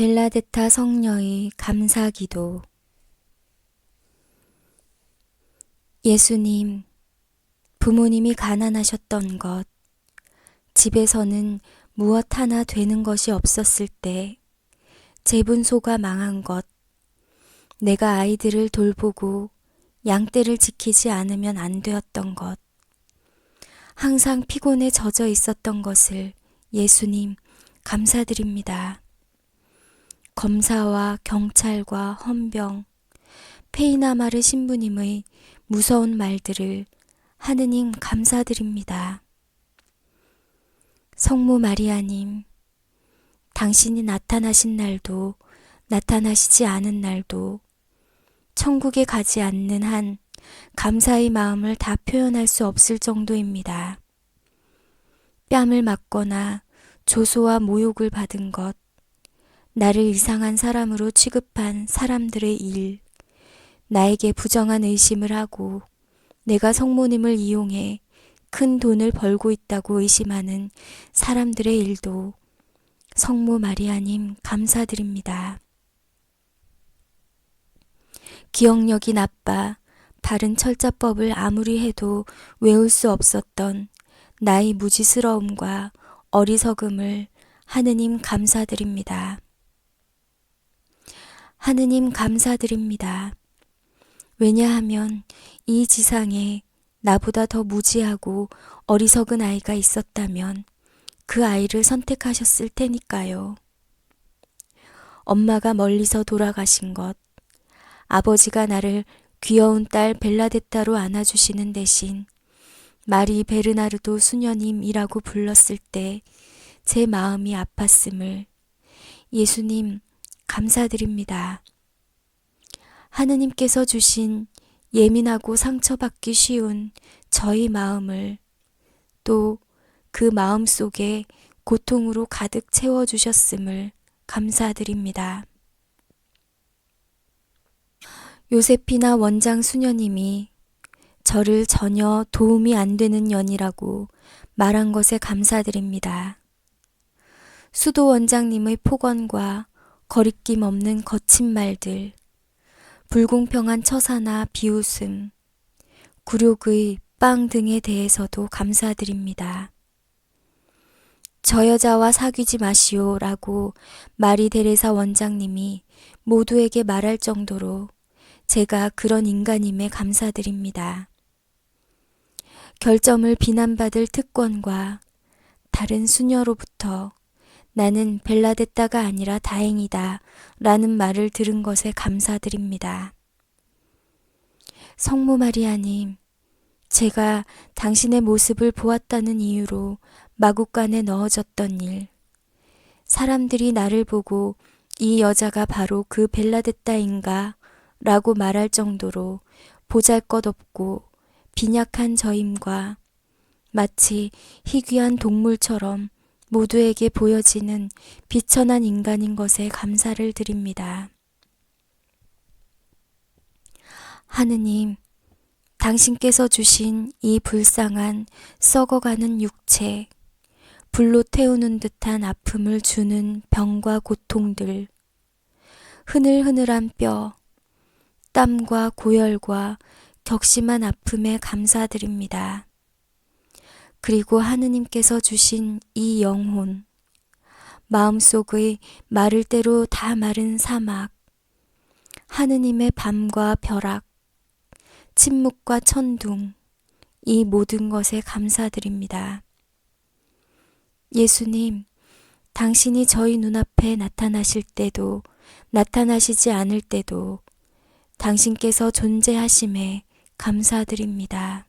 벨라데타 성녀의 감사기도 예수님, 부모님이 가난하셨던 것, 집에서는 무엇 하나 되는 것이 없었을 때, 재분소가 망한 것, 내가 아이들을 돌보고 양떼를 지키지 않으면 안 되었던 것, 항상 피곤에 젖어 있었던 것을 예수님 감사드립니다. 검사와 경찰과 헌병, 페이나마르 신부님의 무서운 말들을 하느님 감사드립니다. 성모 마리아님, 당신이 나타나신 날도 나타나시지 않은 날도 천국에 가지 않는 한 감사의 마음을 다 표현할 수 없을 정도입니다. 뺨을 맞거나 조소와 모욕을 받은 것, 나를 이상한 사람으로 취급한 사람들의 일, 나에게 부정한 의심을 하고 내가 성모님을 이용해 큰 돈을 벌고 있다고 의심하는 사람들의 일도 성모 마리아님 감사드립니다. 기억력이 나빠 바른 철자법을 아무리 해도 외울 수 없었던 나의 무지스러움과 어리석음을 하느님 감사드립니다. 하느님 감사드립니다. 왜냐하면 이 지상에 나보다 더 무지하고 어리석은 아이가 있었다면 그 아이를 선택하셨을 테니까요. 엄마가 멀리서 돌아가신 것, 아버지가 나를 귀여운 딸 벨라데타로 안아주시는 대신 마리 베르나르도 수녀님이라고 불렀을 때 제 마음이 아팠음을 예수님 감사드립니다. 하느님께서 주신 예민하고 상처받기 쉬운 저희 마음을 또 그 마음 속에 고통으로 가득 채워주셨음을 감사드립니다. 요세피나 원장 수녀님이 저를 전혀 도움이 안 되는 년이라고 말한 것에 감사드립니다. 수도 원장님의 폭언과 거리낌 없는 거친 말들, 불공평한 처사나 비웃음, 굴욕의 빵 등에 대해서도 감사드립니다. 저 여자와 사귀지 마시오 라고 마리 데레사 원장님이 모두에게 말할 정도로 제가 그런 인간임에 감사드립니다. 결점을 비난받을 특권과 다른 수녀로부터 나는 벨라데타가 아니라 다행이다. 라는 말을 들은 것에 감사드립니다. 성모 마리아님, 제가 당신의 모습을 보았다는 이유로 마국간에 넣어졌던 일, 사람들이 나를 보고 이 여자가 바로 그 벨라데타인가? 라고 말할 정도로 보잘 것 없고 빈약한 저임과 마치 희귀한 동물처럼 모두에게 보여지는 비천한 인간인 것에 감사를 드립니다. 하느님, 당신께서 주신 이 불쌍한 썩어가는 육체, 불로 태우는 듯한 아픔을 주는 병과 고통들, 흐늘흐늘한 뼈, 땀과 고열과 격심한 아픔에 감사드립니다. 그리고 하느님께서 주신 이 영혼, 마음속의 마를 대로 다 마른 사막, 하느님의 밤과 벼락, 침묵과 천둥, 이 모든 것에 감사드립니다. 예수님, 당신이 저희 눈앞에 나타나실 때도 나타나시지 않을 때도 당신께서 존재하심에 감사드립니다.